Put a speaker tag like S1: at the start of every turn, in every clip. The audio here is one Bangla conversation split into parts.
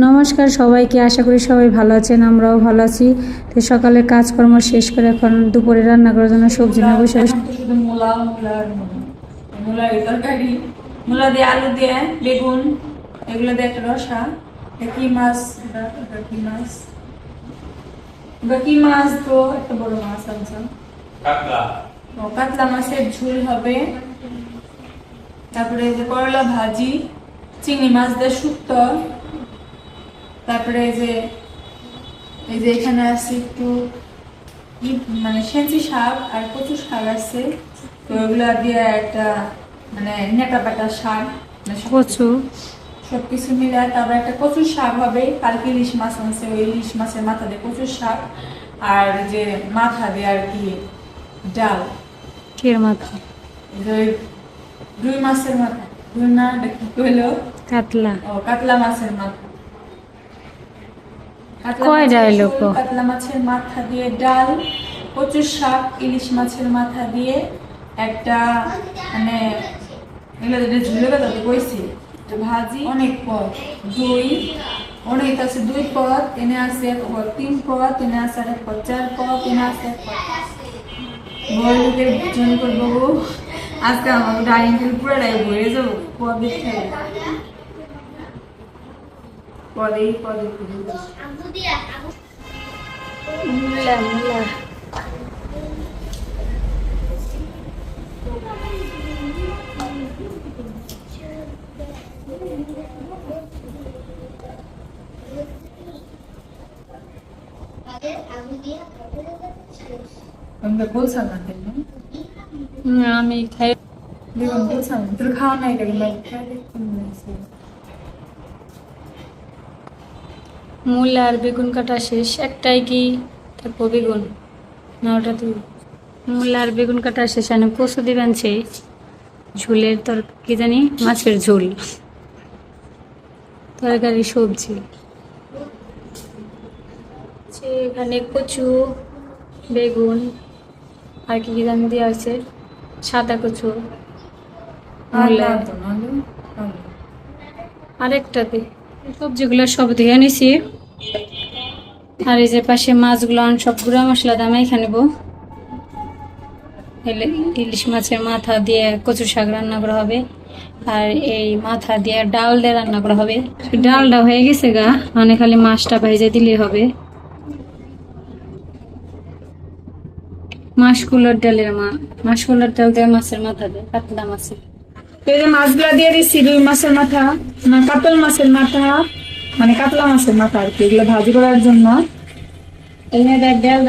S1: নমস্কার সবাইকে আশা করি সবাই ভালো আছেন আমরাও ভালো আছি। তো সকালে কাজকর্ম শেষ করে এখন দুপুরে রান্না করার জন্য সবজি না বসে
S2: তরকারি। মূলা দিয়ে আলু দিয়ে বেগুন এগুলো দিয়ে একটা রসা এটা কি মাছ? কি মাছ? এটা কি মাছ তো একটা বড় মাছ আছে
S3: কাতলা
S2: মাছের ঝোল হবে। তারপরে এই যে করলা ভাজি চিংড়ি মাছ দিয়ে শুক্তো। তারপরে এই যে এই যে এখানে আছে একটু মানে সেঞ্চি শাক আর কচু শাক আছে। তো ওগুলা দিয়ে একটা মানে নেটা পাটা শাক মানে
S1: কচু।
S2: সব কিছু মিলে তারপরে একটা কচুর শাক হবে। কালকে ইলিশ মাছ আছে ওই ইলিশ মাছের মাথা দিয়ে কচুর শাক। আর যে মাথা দিয়ে আর কি ডাল।
S1: কের মাথা?
S2: রুই মাছের মাথা। রুই না কি কইলো?
S1: কাতলা।
S2: ও কাতলা মাছের মাথা। কাতলা
S1: কয়টা
S2: মাছের
S1: এলো
S2: ঝোল,
S1: গো?
S2: কাতলা মাছের মাথা দিয়ে ডাল কচুর শাক ইলিশ মাছের মাথা দিয়ে একটা মানে এগুলো যেটা ঝুলে গেল কইছি ভাজি অনেক পদ দই অনেক আছে দুই পদ এনে আছে এক পদ তিন পদ এনে আছে আর এক পদ চার পদ এনে আছে এক পদ। বড় লোকের জন্য করব আজকে আমার ডাইনিং টেবিল পুরোটাই ভরে যাব পদে খেয়ে পদে যাব।
S1: মূলা মূলা।
S2: আমরা বলছিলাম না? তাই
S1: আমি খাই
S2: তোর খাওয়া নাই কেন খাই
S1: মূলা আর বেগুন কাটা শেষ একটাই কি? তারপর বেগুন। না ওটা তুই মূলা আর বেগুন কাটা শেষ আমি কচু দিবেন সেই ঝোলের তর কি জানি? মাছের ঝোল। তরকারি সবজি। এখানে কচু বেগুন আর কি কি জানি দেওয়া হয়েছে? সাদা কচু।
S2: তো।
S1: আরেকটাতে। সবজিগুলো সব ধুয়ে নিছি। আর এই যে পাশে মাছগুলো সব গুঁড়া মশলা দামে এখানে ইলিশ মাছের মাথা দিয়ে কচু শাক রান্না করা হবে। আর এই মাথা দিয়ে ডাল দিয়ে রান্না করা হবে। ডালটা হয়ে গেছে গা মানে খালি মাছটা ভেজে দিলেই হবে। মাছগুলোর ডালের মা মাছগুলোর ডাল দিয়ে মাছের মাথা দিয়ে কাতলা মাছের।
S2: এই যে মাছগুলা দিয়ে দিচ্ছি রুই মাছের মাথা না কাতল মাছের মাথা মানে কাতলা মাছের মাথা আর কি এগুলো ভাজি করার জন্য।
S1: ডাল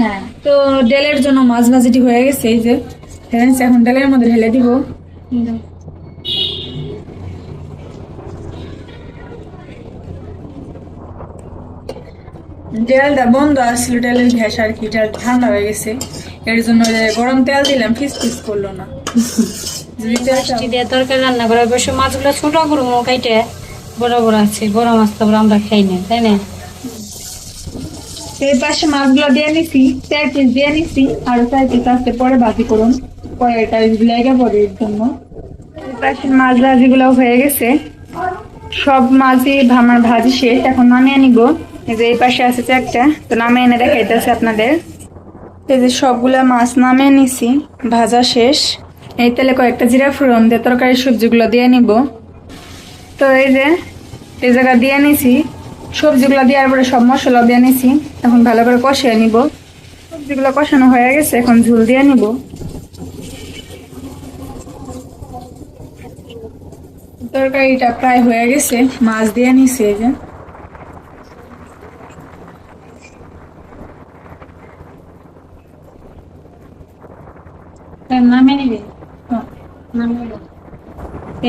S2: হ্যাঁ তো ডেলের জন্য মাছ ভাজিটি হয়ে গেছে এই যে। এখন ডেলের মধ্যে ঢেলে দিব। ডেলটা বন্ধ আসছিল ডেলের গ্যাস আর কি এটা ঠান্ডা হয়ে গেছে। এর জন্য গরম তেল দিলাম ফিস ফিস করল না।
S1: মাছ
S2: পাশে ভাজি হয়ে গেছে। সব মাছই আমার ভাজি শেষ, এখন নামিয়ে নিব। এই যে এই পাশে আছে একটা তো নামিয়ে এনে দেখাইতেছে আপনাদের। এই যে সবগুলা মাছ নামিয়ে নিছি, ভাজা শেষ। এই তেলে কয়েকটা জিরা ফোড়ন দিয়ে তরকারি সবজিগুলো দিয়ে নিব। তো এই যে, এই জায়গা দিয়ে নিছি, সবজিগুলো দেওয়ার পরে সব মশলা দিয়ে নিছি, এখন ভালো করে কষিয়ে নিব। সবজিগুলো কষানো হয়ে গেছে, এখন ঝুল দিয়ে নিব। তরকারিটা প্রায় হয়ে গেছে, মাছ দিয়ে নিছি এই যে।
S1: নামে নিবে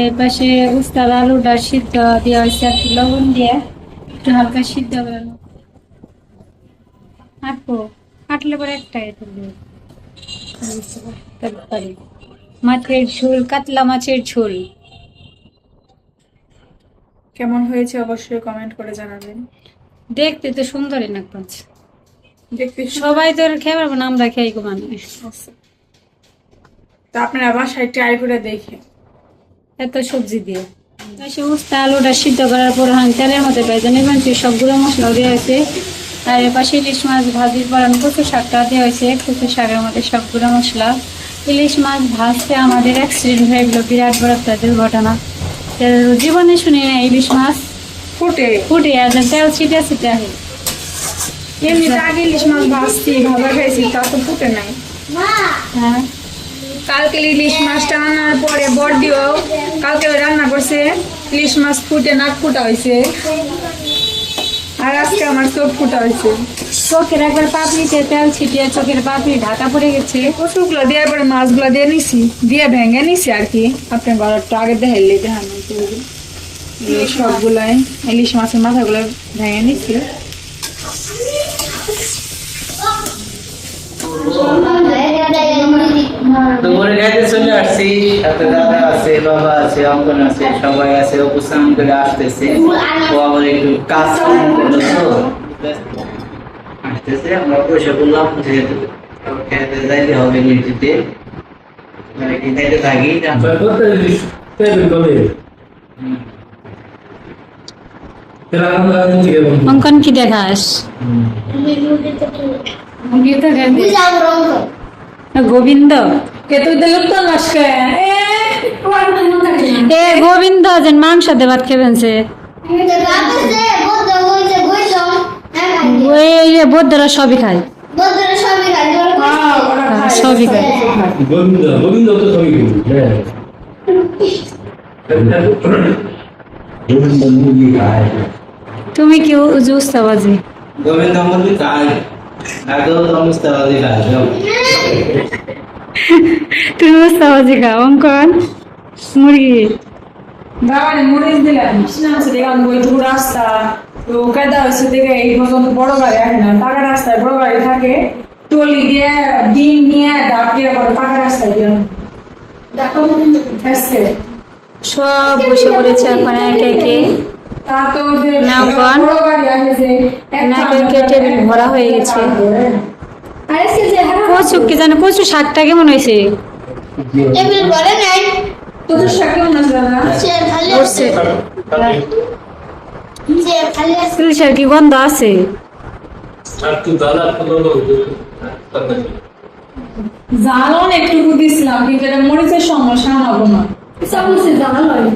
S1: এর পাশে উস্তার আলুটা সিদ্ধ দেওয়া হয়েছে আর লবণ দিয়ে একটু হালকা সিদ্ধ করে নাও। কাটবো কাটলে পরে একটাই তুলবে তরকারি। মাছের ঝোল কাতলা মাছের ঝোল।
S2: কেমন হয়েছে অবশ্যই কমেন্ট করে জানাবেন।
S1: দেখতে তো সুন্দরই না
S2: দেখতে
S1: সবাই তো খেয়ে পারব না আমরা খেয়ে গো মানে
S2: তো আপনারা বাসায় ট্রাই করে দেখে
S1: এত সবজি দিয়ে। উস্তা আলুটা সিদ্ধ করার পর তেলের মধ্যে ভেজে নেবেন সেই সবগুলো মশলাও দেওয়া হয়েছে আর এর পাশে ইলিশ মাছ ভাজির পর আমি কচু শাকটা দেওয়া হয়েছে কচু শাকের মধ্যে সবগুলো মশলা। ইলিশ মাছ ভাজতে আমাদের অ্যাক্সিডেন্ট হয়ে গেলো বিরাট বড় একটা দুর্ঘটনা। জীবনে শুনি না ইলিশ মাছ।
S2: ফুটে।
S1: ফুটে আর তেল ছিটে ছিটে আহে।
S2: এমনিতে আগে ইলিশ মাছ ভাজছি ভাজা খাইছি তা তো ফুটে নাই।
S1: হ্যাঁ।
S2: কালকে ইলিশ মাছটা আনার পরে বড়দিও কালকে রান্না করছে ইলিশ মাছ ফুটে নাক ফুটা হয়েছে আর আজকে আমার চোখ ফুটা হয়েছে
S1: চোখের একবার পাপড়িতে তেল ছিটিয়ে চোখের পাপড়ি ঢাকা পড়ে গেছে।
S2: কচুগুলো দেওয়ার পরে মাছগুলো দিয়ে নিছি দিয়ে ভেঙে নিছি আর কি। আপনার ঘরটা আগে দেখাইলে দেখানো সবগুলাই ইলিশ মাছের মাথাগুলো ভেঙে নিছি।
S3: চলে আসছি সাথে দাদা আছে বাবা আছে অঙ্কন আছে সবাই আছে উপস্থান করে আসতেছে। ও আবার একটু কাজ কাম আসতেছে আমরা পয়সা বললাম যেহেতু খেতে যাইতে হবে নিউজিতে মানে কি খাইতে থাকি
S1: অঙ্কন কি দেখাস? গোবিন্দ?
S2: কে তুই তো নস্কে
S1: এ গোবিন্দ যেন মাংস দেবাত খেবেন সে বৌদ্ধরা সবই খায়। হ্যাঁ, সবই খায়।
S4: গোবিন্দ গোবিন্দ তো সবই গোবিন্দ হ্যাঁ খায়।
S1: তুমি কি উস্তাবাজি?
S3: গোবিন্দ মুরগি খাই আগেও তো মুস্তাবাদি খাই
S1: তুমি অঙ্কন মুরগি
S2: মরিচ দিলাম। বইটুকু রাস্তা। তো কায়দা হয়েছে দেখে এই পর্যন্ত বড় গাড়ি আসে না পাকা রাস্তায় বড় গাড়ি থাকে। টলি দিয়ে ডিম নিয়ে ডাক দিয়ে করে পাকা রাস্তায় দিয়ে।
S1: সব বসে পড়েছে এখন একে একে।
S2: তা তো যে
S1: নাও কন।
S2: বড় গাড়ি আসে
S1: একে একে টেবিল ভরা হয়ে গেছে। কচু কি জানো কচু শাকটা কেমন হয়েছে? করছে। ইলিশের কি গন্ধ আছে?
S4: তুই
S2: একটু দিছিলাম কিন্তু এটা মরিচের সমস্যা হব না
S3: কমে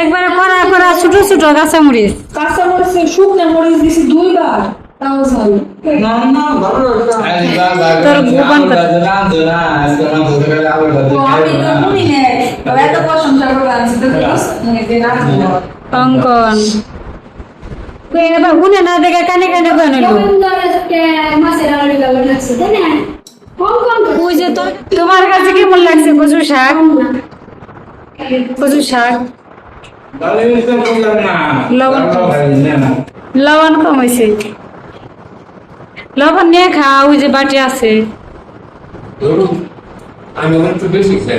S1: একবারে করা করা ছোট ছোট কাঁচা মরিচ।
S2: কাঁচা মরিচ শুকনো মরিচ দিছি দুইবার।
S1: অঙ্কন। না দেখে কানে কানে ওই যে তোর তোমার কাছে কেমন লাগছে কচু শাক? কচু শাক। লবণ কম। হয়েছে লবণ নিয়ে খা ওই যে বাটি আছে।
S4: আমি একটু বেশি খাই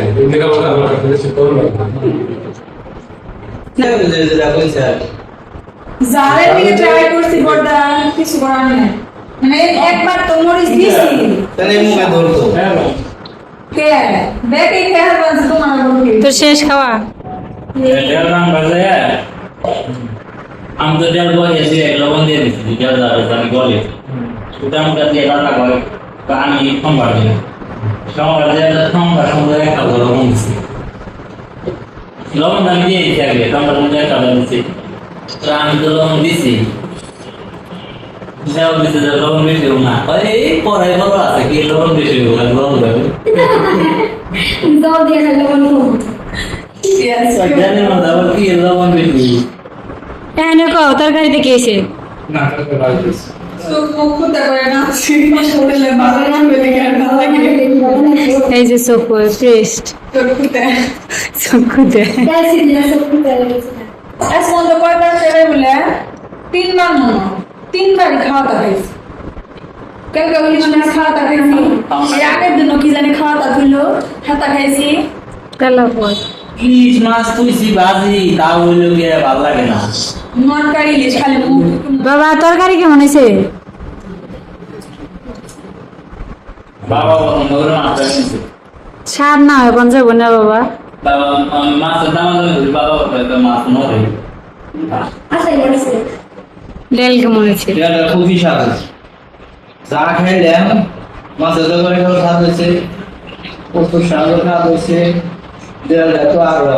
S4: আমার কাছে বেশি করব
S2: জালের দিকে ট্রাই করছি বড়দা কিছু করার নেই। মানে একবার তো মরিচ দিছি।
S4: হ্যাঁ
S2: কে দেখে খেয়াল বানছে তোমার বলকে
S1: তো শেষ খাওয়া।
S5: আমি তো দেড় বই এসে লবণ দিয়ে দিচ্ছি দেড় যাবে আমি বলি সুতরাং আমরা দিয়ে রান্না করে তো আমি সোমবার দিন। সোমবার দিয়ে সোমবার সোমবার একটা করে লবণ দিচ্ছি লবণ আমি দিয়ে দিচ্ছি আগে সোমবার মধ্যে একটা দিচ্ছি তো আমি তো লবণ দিচ্ছি দেওয়া দিচ্ছে যে লবণ বেশি না। এই পড়াই বড় আছে কি লবণ বেশি হোক না লবণ দেবে জানি না আবার কি লবণ বেশি?
S1: কও তরকারিতে কি এসে।
S4: না
S2: ভালো ভালো
S1: এই যে পেস্ট
S2: মনে হয়। তিনবার খাওয়া দাওয়া খাইছি কালকে ইলিশ মাছ খাওয়া দাওয়া খাইছি এর আগের দিনও কি জানি খাওয়া দাওয়া ছিল হাতা খাইছি।
S1: তেলা পর
S5: ইলিশ মাছ তুইছি ভাজি তাও হইল গিয়ে ভালো লাগে না।
S2: নটকারি ইলিশ খালি
S1: বাবা তরকারি কেমন হয়েছে
S5: বাবা
S1: না হয় কোন যাব না বাবা।
S5: দাম
S1: ডাল কেমন হয়েছে?
S3: এটা খুবই স্বাদ আছে চা খাইলাম মাছের তরকারি খাওয়া স্বাদ হয়েছে। কচুর শাকও স্বাদ হয়েছে। ডালটা তো আরও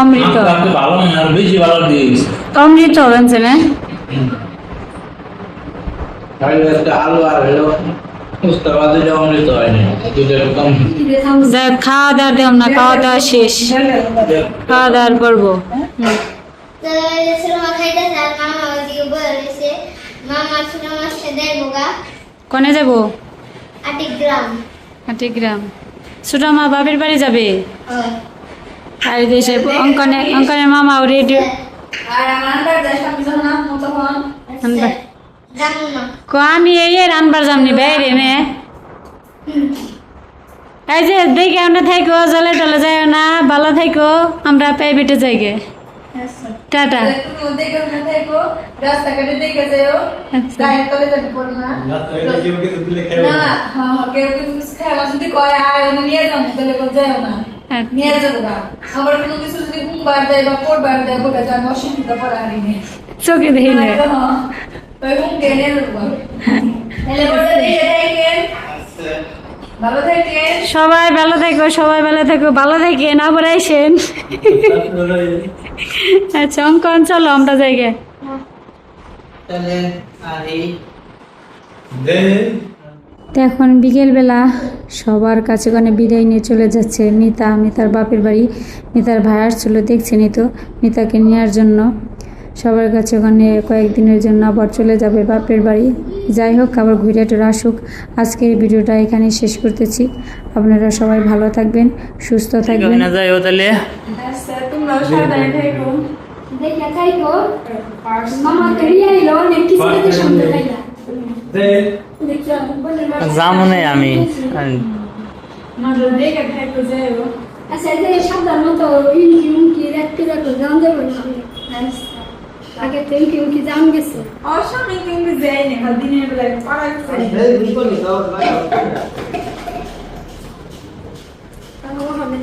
S1: অমৃত।
S5: ভালো না বেশি ভালো দিয়ে
S1: অমৃত না? খাওয়া দাওয়া দেব না খাওয়া দাওয়া শেষ। খাওয়া দাওয়া করব
S6: সিনেমা খাইতেছে আর মামা ওইদিকে বয়ে রয়েছে মামা সিনেমা সাথে বোগা।
S1: কোনে যাব?
S6: আটি গ্রাম।
S1: গ্রাম। ছোটা মা বাপের বাড়ি যাবে? আর দেশে অঙ্কনে অঙ্কনের মামা রেডিও
S2: আন্দার দেশ আমি
S1: এই এর আনবার যামনি বাইরে নে এই যে দেখে আমরা থাইকো জলে টলে যায় না ভালো থাইকো আমরা প্রাইভেটে যাইগে। টাটা।
S2: তুমি দেখে
S1: আচ্ছা।
S2: হ্যাঁ না
S1: আচ্ছা।
S2: আবার
S1: চোখে দেখি না।
S2: থাকেন
S1: সবাই ভালো থাকো সবাই ভালো থাকো ভালো থেকে না পড়াইছেন আচ্ছা অঙ্কন চলো আমরা জায়গায় তো এখন বিকেলবেলা সবার কাছে কানে বিদায় নিয়ে চলে যাচ্ছে মিতা মিতার বাপের বাড়ি। মিতার ভাই আসছিল দেখছেনই তো? মিতাকে নেওয়ার জন্য। সবার কাছে ওখানে কয়েকদিনের জন্য আবার চলে যাবে বাপের বাড়ি। যাই হোক আবার ঘুরে টুরে আসুক। আজকের ভিডিওটা এখানে শেষ করতেছি। আপনারা সবাই ভালো থাকবেন সুস্থ থাকবেন।
S5: যাই
S2: আচ্ছা তোমরাও সাবধানে থাকো
S6: দেখে খাইবো। মামা করিয়ে আইলো অনেক কিছু দেখে শুনতে পাইলা। দেখছ বলে
S5: যাব না আমি।
S6: আচ্ছা এই যে সাবধান মতো ইনকি উনকি রাখতে রাখো জান যাব না? আগে তো ইনকি উনকি জান গেছে।
S2: অসমে কিন্তু যাইনি দিনের বেলায় পড়াইছে
S6: তাহলে ওখানে